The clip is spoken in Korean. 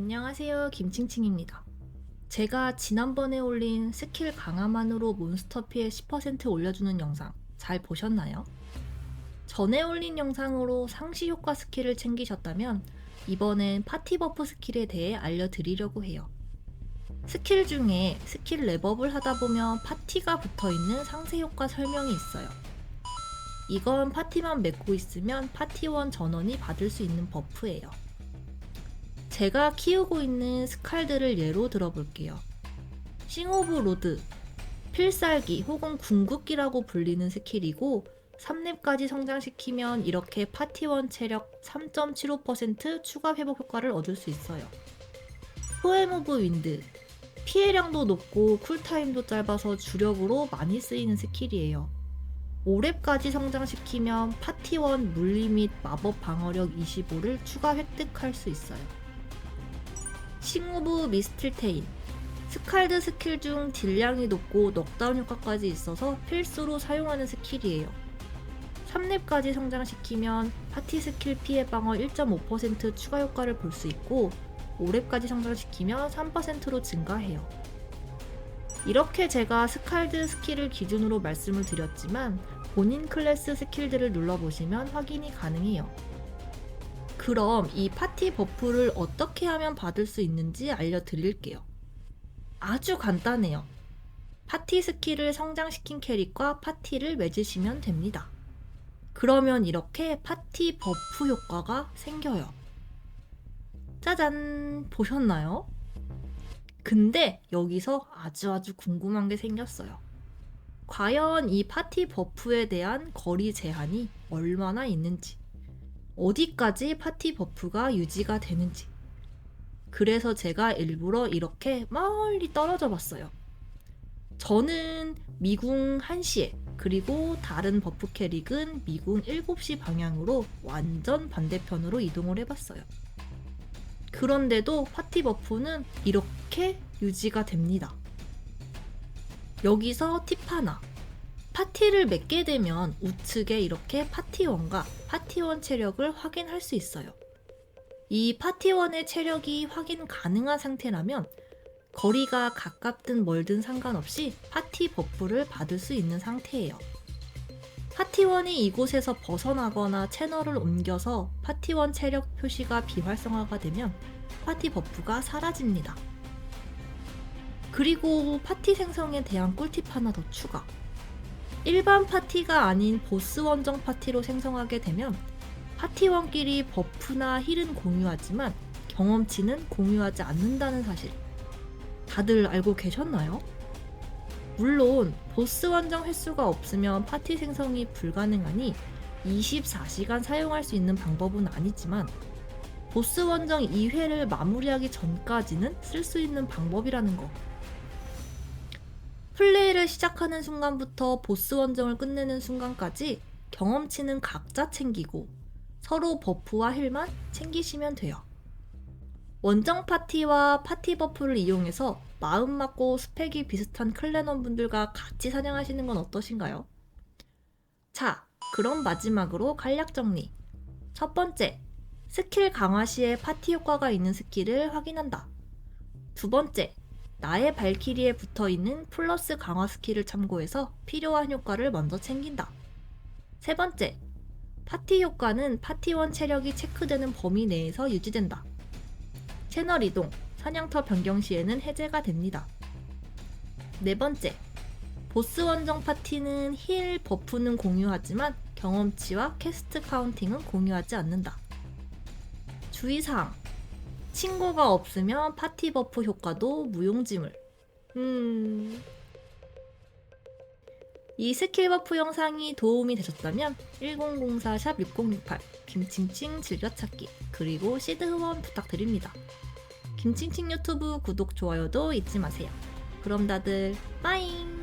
안녕하세요. 김칭칭입니다. 제가 지난번에 올린 스킬 강화만으로 몬스터 피해 10% 올려주는 영상 잘 보셨나요? 전에 올린 영상으로 상시 효과 스킬을 챙기셨다면 이번엔 파티 버프 스킬에 대해 알려드리려고 해요. 스킬 중에 스킬 랩업을 하다 보면 파티가 붙어 있는 상세 효과 설명이 있어요. 이건 파티만 맺고 있으면 파티원 전원이 받을 수 있는 버프예요. 제가 키우고 있는 스칼드를 예로 들어볼게요. 싱오브 로드, 필살기 혹은 궁극기라고 불리는 스킬이고 3렙까지 성장시키면 이렇게 파티원 체력 3.75% 추가 회복 효과를 얻을 수 있어요. 포엠 오브 윈드, 피해량도 높고 쿨타임도 짧아서 주력으로 많이 쓰이는 스킬이에요. 5렙까지 성장시키면 파티원 물리 및 마법 방어력 25를 추가 획득할 수 있어요. 싱오브 미스틸테인 스칼드 스킬 중 딜량이 높고 넉다운 효과까지 있어서 필수로 사용하는 스킬이에요. 3렙까지 성장시키면 파티 스킬 피해 방어 1.5% 추가 효과를 볼 수 있고 5렙까지 성장시키면 3%로 증가해요. 이렇게 제가 스칼드 스킬을 기준으로 말씀을 드렸지만 본인 클래스 스킬들을 눌러보시면 확인이 가능해요. 그럼 이 파티 버프를 어떻게 하면 받을 수 있는지 알려드릴게요. 아주 간단해요. 파티 스킬을 성장시킨 캐릭과 파티를 맺으시면 됩니다. 그러면 이렇게 파티 버프 효과가 생겨요. 짜잔! 보셨나요? 근데 여기서 아주 아주 궁금한 게 생겼어요. 과연 이 파티 버프에 대한 거리 제한이 얼마나 있는지. 어디까지 파티 버프가 유지가 되는지. 그래서 제가 일부러 이렇게 멀리 떨어져 봤어요. 저는 미궁 1시에 그리고 다른 버프 캐릭은 미궁 7시 방향으로 완전 반대편으로 이동을 해봤어요. 그런데도 파티 버프는 이렇게 유지가 됩니다. 여기서 팁 하나. 파티를 맺게 되면 우측에 이렇게 파티원과 파티원 체력을 확인할 수 있어요. 이 파티원의 체력이 확인 가능한 상태라면 거리가 가깝든 멀든 상관없이 파티 버프를 받을 수 있는 상태예요. 파티원이 이곳에서 벗어나거나 채널을 옮겨서 파티원 체력 표시가 비활성화가 되면 파티 버프가 사라집니다. 그리고 파티 생성에 대한 꿀팁 하나 더 추가. 일반 파티가 아닌 보스 원정 파티로 생성하게 되면 파티원끼리 버프나 힐은 공유하지만 경험치는 공유하지 않는다는 사실. 다들 알고 계셨나요? 물론 보스 원정 횟수가 없으면 파티 생성이 불가능하니 24시간 사용할 수 있는 방법은 아니지만 보스 원정 2회를 마무리하기 전까지는 쓸 수 있는 방법이라는 거. 시작하는 순간부터 보스 원정을 끝내는 순간까지 경험치는 각자 챙기고 서로 버프와 힐만 챙기시면 돼요. 원정 파티와 파티 버프를 이용해서 마음 맞고 스펙이 비슷한 클랜원 분들과 같이 사냥하시는 건 어떠신가요? 자, 그럼 마지막으로 간략 정리. 첫 번째, 스킬 강화 시에 파티 효과가 있는 스킬을 확인한다. 두 번째, 나의 발키리에 붙어 있는 플러스 강화 스킬을 참고해서 필요한 효과를 먼저 챙긴다. 세 번째, 파티 효과는 파티원 체력이 체크되는 범위 내에서 유지된다. 채널 이동, 사냥터 변경 시에는 해제가 됩니다. 네 번째, 보스 원정 파티는 힐 버프는 공유하지만 경험치와 캐스트 카운팅은 공유하지 않는다. 주의사항, 친구가 없으면 파티 버프 효과도 무용지물. 음. 이 스킬 버프 영상이 도움이 되셨다면 1004-6068 김칭칭 즐겨찾기 그리고 시드 후원 부탁드립니다. 김칭칭 유튜브 구독, 좋아요도 잊지 마세요. 그럼 다들 빠잉!